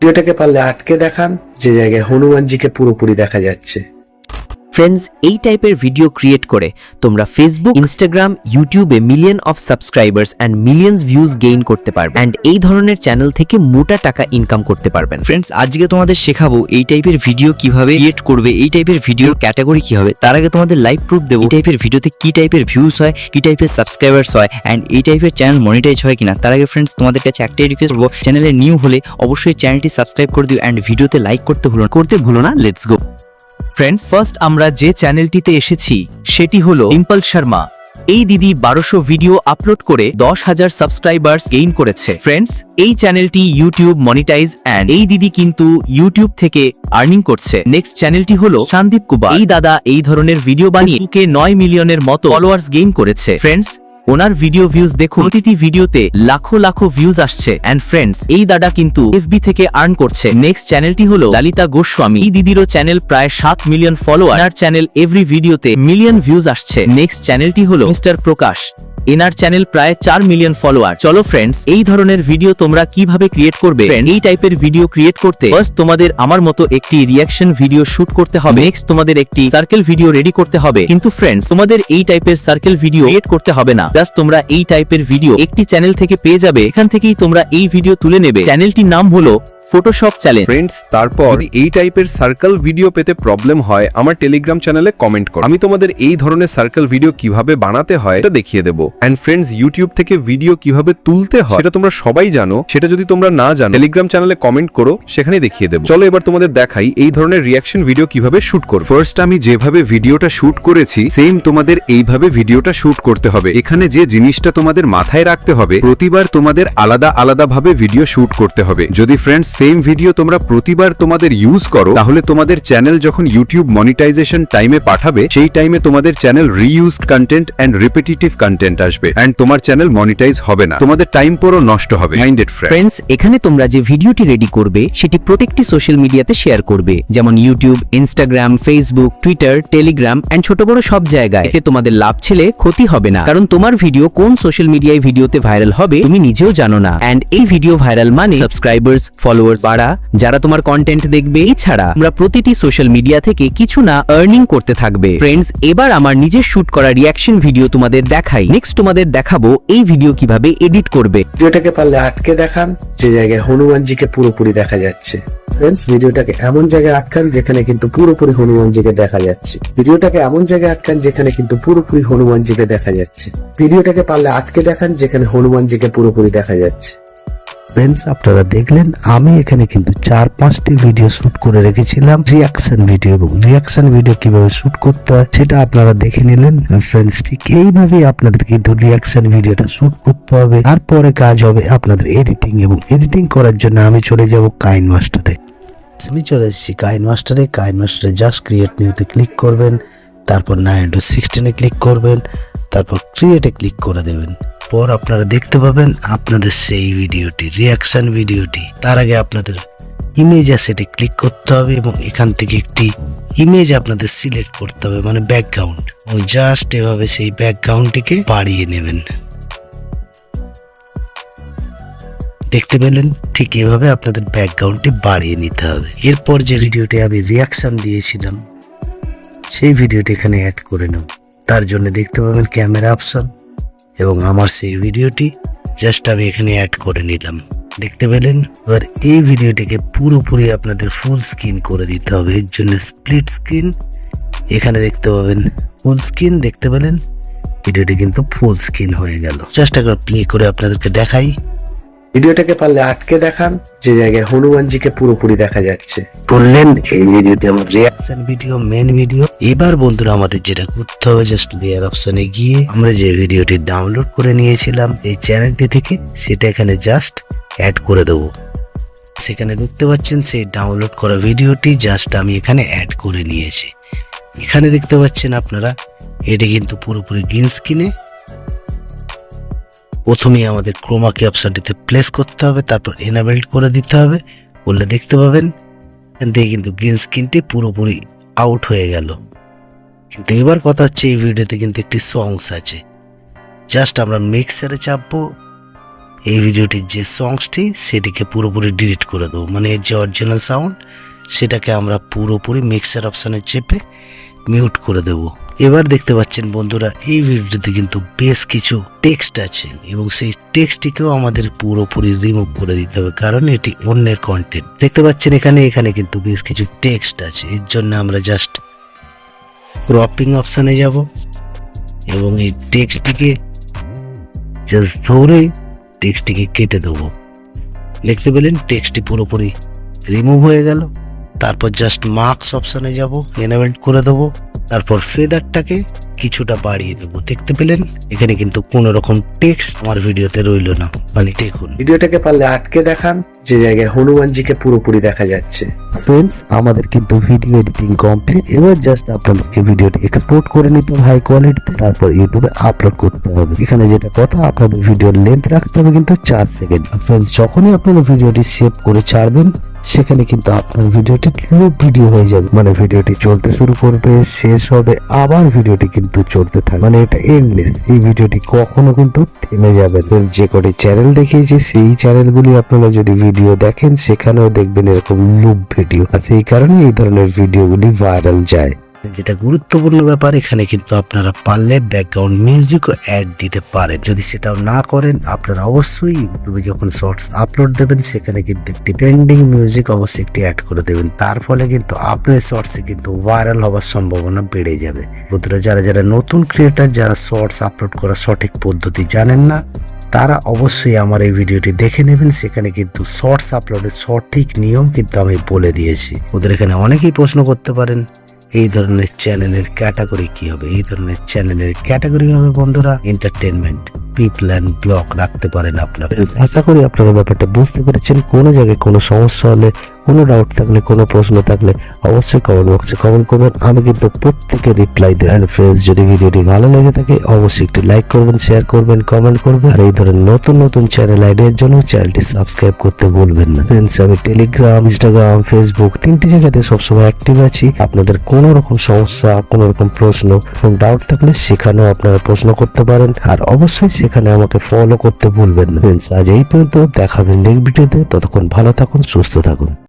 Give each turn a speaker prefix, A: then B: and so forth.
A: ভিডিওটাকে পারলে আটকে দেখান যে জায়গায় হনুমানজিকে পুরোপুরি দেখা যাচ্ছে।
B: ফ্রেন্ডস এই টাইপের ভিডিও ক্রিয়েট করে তোমরা ফেসবুক ইনস্টাগ্রাম ইউটিউবে million of subscribers and millions views gain করতে পারবে অ্যান্ড এই ধরনের চ্যানেল থেকে মোটা টাকা ইনকাম করতে পারবেন
C: ফ্রেন্ডস আজকে তোমাদের শেখাবো এই টাইপের ভিডিও কীভাবে ক্রিয়েট করবে, এই টাইপের ভিডিওর ক্যাটাগরি কি হবে তার আগে তোমাদের লাইভ প্রুফ দেবো এই টাইপের ভিডিওতে কি টাইপের ভিউজ হয়, কি টাইপের সাবস্ক্রাইবার্স হয় অ্যান্ড এই টাইপের চ্যানেল মনিটাইজ হয় কিনা, তার আগে ফ্রেন্ডস তোমাদের কাছে একটাই রিকোয়েস্ট করব চ্যানেলে নিউ হলে অবশ্যই চ্যানেলটি সাবস্ক্রাইব করে দিও অ্যান্ড ভিডিওতে লাইক করতে ভুলো। করতে ভুলো না লেটস গো
D: ফ্রেন্ডস ফার্স্ট আমরা যে চ্যানেলটিতে এসেছি সেটি হলো ডিম্পল শর্মা এই দিদি বারোশো ভিডিও আপলোড করে দশ হাজার সাবস্ক্রাইবার্স গেইন করেছে। ফ্রেন্ডস এই চ্যানেলটি ইউটিউব মনিটাইজ অ্যান্ড এই দিদি কিন্তু ইউটিউব থেকে আর্নিং করছে। নেক্সট চ্যানেলটি হলো সন্দীপ কুমার এই দাদা এই ধরনের ভিডিও বানিয়ে কে নয় মিলিয়নের মতো ফলোয়ার্স গেইন করেছে। ফ্রেন্ডস ওনার ভিডিও ভিউজ দেখুন। প্রতিটি ভিডিওতে লাখো লাখো ভিউজ আসছে। অ্যান্ড ফ্রেন্ডস এই দাদা কিন্তু এফবি থেকে আর্ন করছে। নেক্সট চ্যানেলটি হলো লালিতা গোস্বামী। এই দিদিরও চ্যানেল প্রায় সাত মিলিয়ন ফলোয়ার চ্যানেল এভরি ভিডিওতে মিলিয়ন ভিউজ আসছে। নেক্সট চ্যানেলটি হলো মিস্টার প্রকাশ। এনার চ্যানেল প্রায় চার মিলিয়ন ফলোয়ার। চলো ফ্রেন্ডস এই ধরনের ভিডিও তোমরা কীভাবে ক্রিয়েট করবে? এই টাইপের ভিডিও ক্রিয়েট করতে ফার্স্ট তোমাদের আমার মতো একটি রিয়াকশন ভিডিও শুট করতে হবে। নেক্সট তোমাদের একটি সার্কেল ভিডিও রেডি করতে হবে। কিন্তু ফ্রেন্ডস তোমাদের এই টাইপের সার্কেল ভিডিও ক্রিয়েট করতে হবে না। জাস্ট তোমরা এই টাইপের ভিডিও একটি চ্যানেল থেকে পেয়ে যাবে। এখান থেকেই তোমরা এই ভিডিও তুলে নেবে। চ্যানেলটির নাম হলো ফটোশপ চ্যানেল
E: ফ্রেন্ডস তারপর এই টাইপের সার্কেল ভিডিও পেতে প্রবলেম হয়, আমার টেলিগ্রাম চ্যানেলে কমেন্ট করো। আমি তোমাদের এই ধরনের সার্কেল ভিডিও কীভাবে বানাতে হয় এটা দেখিয়ে দেবো। এন্ড ফ্রেন্ডস ইউটিউব থেকে ভিডিও কীভাবে তুলতে হয় সেটা তোমরা সবাই জানো। সেটা যদি তোমরা না জানো টেলিগ্রাম চ্যানেলে কমেন্ট করো সেখানে দেখিয়ে দেবো। চলো এবার তোমাদের দেখাই এই ধরনের রিয়াকশন ভিডিও কীভাবে শুট করো ফার্স্ট আমি যেভাবে ভিডিওটা শুট করেছি সেম তোমাদের এইভাবে ভিডিওটা শুট করতে হবে। এখানে যে জিনিসটা তোমাদের মাথায় রাখতে হবে, প্রতিবার তোমাদের আলাদা আলাদা ভাবে ভিডিও শুট করতে হবে। যদি ফ্রেন্ডস সেম ভিডিও তোমরা প্রতিবার তোমাদের ইউজ করো, তাহলে তোমাদের চ্যানেল যখন ইউটিউব মনিটাইজেশন টাইমে পাঠাবে, সেই টাইমে তোমাদের channel reused content and repetitive content আসবে এন্ড তোমার চ্যানেল মনিটাইজ হবে না। তোমাদের টাইম পুরো নষ্ট হবে। মাইন্ডেড ফ্রেন্ড
B: ফ্রেন্ডস এখানে তোমরা যে ভিডিওটি রেডি করবে, সেটি প্রত্যেকটি সোশ্যাল মিডিয়াতে শেয়ার করবে। যেমন YouTube Instagram Facebook Twitter Telegram and ছোট বড় সব জায়গায়। এতে তোমাদের লাভ ছেলে ক্ষতি হবে না। কারণ তোমার ভিডিও কোন সোশ্যাল মিডিয়ায় ভিডিওতে ভাইরাল হবে, তুমি নিজেও জানো না। এন্ড এই ভিডিও ভাইরাল মানে সাবস্ক্রাইবার্স ফলোয়ার্স বাড়া, যারা তোমার কন্টেন্ট দেখবে। এছাড়া আমরা প্রতিটি সোশ্যাল মিডিয়া থেকে কিছু না আর্নিং করতে থাকবে। ফ্রেন্ডস এবার আমার নিজের শুট করা রিয়াকশন ভিডিও তোমাদের দেখাই। নেক্সট তোমাদের দেখাবো এই ভিডিও কীভাবে এডিট করবে।
A: ভিডিওটাকে পারলে আটকে দেখান, যে জায়গায় হনুমানজিকে পুরোপুরি দেখা যাচ্ছে। ফ্রেন্ডস ভিডিওটাকে এমন জায়গায় আটকান, যেখানে কিন্তু পুরোপুরি হনুমানজিকে দেখা যাচ্ছে। ভিডিওটাকে এমন জায়গায় আটকান, যেখানে কিন্তু পুরোপুরি হনুমানজিকে দেখা যাচ্ছে। ভিডিওটাকে পারলে আটকে দেখান, যেখানে হনুমানজিকে পুরোপুরি দেখা যাচ্ছে।
F: ফ্রেন্ডস আপনারা দেখলেন, আমি এখানে কিন্তু চার, পাঁচটি ভিডিও শুট করে রেখেছিলাম রিয়াকশন ভিডিও এবং রিয়াকশন ভিডিও কীভাবে শুট করতে হয় সেটা আপনারা দেখে নিলেন। ফ্রেন্ডস ঠিক এইভাবেই আপনাদের কিন্তু রিয়াকশন ভিডিওটা শুট করতে হবে। তারপরে কাজ হবে আপনাদের এডিটিং এবং এডিটিং করার জন্য আমি চলে যাব কাইন মাস্টারে আমি চলে এসেছি কাইন মাস্টারে কাইন মাস্টারে জাস্ট ক্রিয়েট নিউতে ক্লিক করবেন, তারপর নাইন টু সিক্সটিনে ক্লিক করবেন, তারপর ক্রিয়েটে ক্লিক করে দেবেন। পর আপনারা দেখতে পাবেন আপনাদের সেই ভিডিওটি রিয়াকশন ভিডিওটি। তার আগে আপনাদের ইমেজ অ্যাসেটে ক্লিক করতে হবে এবং এখান থেকে একটি ইমেজ আপনাদের সিলেক্ট করতে হবে মানে ব্যাকগ্রাউন্ড এবং জাস্ট এভাবে সেই ব্যাকগ্রাউন্ডটিকে বাড়িয়ে নেবেন। দেখতে পেলেন ঠিক এভাবে আপনাদের ব্যাকগ্রাউন্ডটি বাড়িয়ে নিতে হবে। এরপর যে ভিডিওটি আমি রিয়াকশন দিয়েছিলাম, সেই ভিডিওটি এখানে অ্যাড করে নাও তার জন্য দেখতে পাবেন ক্যামেরা অপশন এবং আমার সেই ভিডিওটি জাস্ট আমি এখানে অ্যাড করে নিলাম। দেখতে পেলেন? এবার এই ভিডিওটিকে পুরোপুরি আপনাদের ফুল স্ক্রিন করে দিতে হবে। এর জন্য স্প্লিট স্ক্রিন এখানে দেখতে পাবেন ফুল স্ক্রিন দেখতে পেলেন? ভিডিওটি কিন্তু ফুল স্ক্রিন হয়ে গেল। চেষ্টা করে প্লে করে আপনাদেরকে দেখাই।
A: ভিডিওটাকে পারলে আটকে দেখান যে জায়গায় হনুমানজিকে পুরোপুরি দেখা যাচ্ছে।
F: বললেন এই ভিডিওটি আমার রিয়াকশন ভিডিও মেন ভিডিও এবার বন্ধুরা আমাদের যেটা করতে হবে জাস্ট লেয়ার অপশনে গিয়ে আমরা যে ভিডিওটি ডাউনলোড করে নিয়েছিলাম এই চ্যানেলটি থেকে সেটা এখানে জাস্ট অ্যাড করে দেবো। সেখানে দেখতে পাচ্ছেন সেই ডাউনলোড করা ভিডিওটি জাস্ট আমি এখানে অ্যাড করে নিয়েছি। এখানে দেখতে পাচ্ছেন আপনারা এটি কিন্তু পুরোপুরি গ্রিন স্ক্রিনে প্রথমেই আমাদের ক্রোমাকি অপশনটিতে প্লেস করতে হবে, তারপর এনাবেল্ড করে দিতে হবে। বললে দেখতে পাবেন থেকে কিন্তু গ্রিন স্ক্রিনটি পুরোপুরি আউট হয়ে গেল। কিন্তু এবার কথা হচ্ছে, এই ভিডিওতে কিন্তু একটি সংস আছে। জাস্ট আমরা মিক্সারে চাপবো। এই ভিডিওটির যে সংসটি সেটিকে পুরোপুরি ডিলিট করে দেবো। মানে যে অরিজিনাল সাউন্ড সেটাকে আমরা পুরোপুরি মিক্সার অপশানে চেপে মিউট করে দেব। এবার দেখতে পাচ্ছেন বন্ধুরা, এই ভিডিওতে কিন্তু বেশ কিছু টেক্সট আছে এবং সেই টেক্সটটিকেও আমাদের পুরোপুরি রিমুভ করে দিতে হবে, কারণ এটি অন্যের কন্টেন্ট দেখতে পাচ্ছেন এখানে এখানে কিন্তু বেশ কিছু টেক্সট আছে। এর জন্য আমরা জাস্ট ক্রপিং অপশানে যাব এবং এই টেক্সটটিকে জাস্ট ধরে টেক্সটটিকে কেটে দেবো। দেখতে পেলেন টেক্সটটি পুরোপুরি রিমুভ হয়ে গেল। তারপর জাস্ট মার্কস অপশানে যাব এনাবেল করে দেবো তারপর ফেদারটাকে কিছুটা বাড়িয়ে দেবো। দেখতে পেলেন? এখানে কিন্তু কোনো রকম টেক্সট আমার ভিডিওতে রইল না। মানে দেখুন।
A: ভিডিওটাকে পারলে আটকে দেখান যে জায়গায় হনুমানজিকে পুরোপুরি দেখা যাচ্ছে।
F: ফ্রেন্ডস আমাদের কিন্তু ভিডিও এডিটিং কমপ্লিট এবার জাস্ট আপনাদেরকে ভিডিওটি এক্সপোর্ট করে নিতে হবে হাই কোয়ালিটিতে তারপর ইউটিউবে আপলোড করতে হবে। এখানে যেটা কথা আপনাদের ভিডিওর লেন্থ রাখতে হবে কিন্তু চার সেকেন্ড ফ্রেন্ডস যখনই আপনারা ভিডিওটি সেভ করে ছাড়বেন সেখানে কিন্তু আপনার ভিডিওটি লুপ ভিডিও হয়ে যাবে। মানে ভিডিওটি চলতে শুরু করবে, শেষ হবে, আবার ভিডিওটি কিন্তু চলতে থাকবে। মানে এটা এন্ডলেস এই ভিডিওটি কখনো কিন্তু থেমে যাবে। যে কটি চ্যানেল দেখিয়েছি, সেই চ্যানেলগুলি আপনারা যদি ভিডিও দেখেন, সেখানেও দেখবেন এরকম লুপ ভিডিও আর সেই কারণে এই ধরনের ভিডিওগুলি ভাইরাল যায়। যেটা গুরুত্বপূর্ণ ব্যাপার, এখানে কিন্তু আপনারা পারলে ব্যাকগ্রাউন্ড মিউজিকও অ্যাড দিতে পারেন। যদি সেটাও না করেন, আপনারা অবশ্যই ইউটিউবে যখন শর্টস আপলোড দেবেন, সেখানে কিন্তু একটি ট্রেন্ডিং মিউজিক অবশ্যই একটি অ্যাড করে দেবেন। তার ফলে কিন্তু আপনার শর্টসে কিন্তু ভাইরাল হওয়ার সম্ভাবনা বেড়ে যাবে। বন্ধুরা, যারা যারা নতুন ক্রিয়েটার যারা শর্টস আপলোড করার সঠিক পদ্ধতি জানেন না, তারা অবশ্যই আমার এই ভিডিওটি দেখে নেবেন। সেখানে কিন্তু শর্টস আপলোডের সঠিক নিয়ম কিন্তু আমি বলে দিয়েছি। ওদের এখানে অনেকেই প্রশ্ন করতে পারেন এই ধরনের চ্যানেলের ক্যাটাগরি কি হবে? এই ধরনের চ্যানেলের ক্যাটাগরি হবে বন্ধুরা এন্টারটেনমেন্ট পিপল অ্যান্ড ব্লগ রাখতে পারেন আপনারা। আশা করি আপনারা ব্যাপারটা বুঝতে পেরেছেন। কোনো জায়গায় কোনো সমস্যা হলে কোনো ডাউট থাকলে কোনো প্রশ্ন থাকলে অবশ্যই কমেন্ট বক্সে কমেন্ট করবেন। আমি কিন্তু প্রত্যেকে রিপ্লাই দেব অ্যান্ড ফ্রেন্ডস যদি ভিডিওটি ভালো লেগে থাকে অবশ্যই একটি লাইক করবেন শেয়ার করবেন কমেন্ট করবেন। আর এই ধরনের নতুন নতুন চ্যানেল আইডিয়ার জন্য চ্যানেলটি সাবস্ক্রাইব করতে ভুলবেন না। ফ্রেন্ডস আমি টেলিগ্রাম ইনস্টাগ্রাম ফেসবুক তিনটি জায়গাতে সবসময় অ্যাক্টিভ আছি। আপনাদের কোনো রকম সমস্যা কোনো রকম প্রশ্ন এবং ডাউট থাকলে সেখানেও আপনারা প্রশ্ন করতে পারেন। আর অবশ্যই সেখানে আমাকে ফলো করতে ভুলবেন না। আজ এই পর্যন্ত। দেখাবেন নেক্সট ভিডিওতে ততক্ষণ ভালো থাকুন, সুস্থ থাকুন।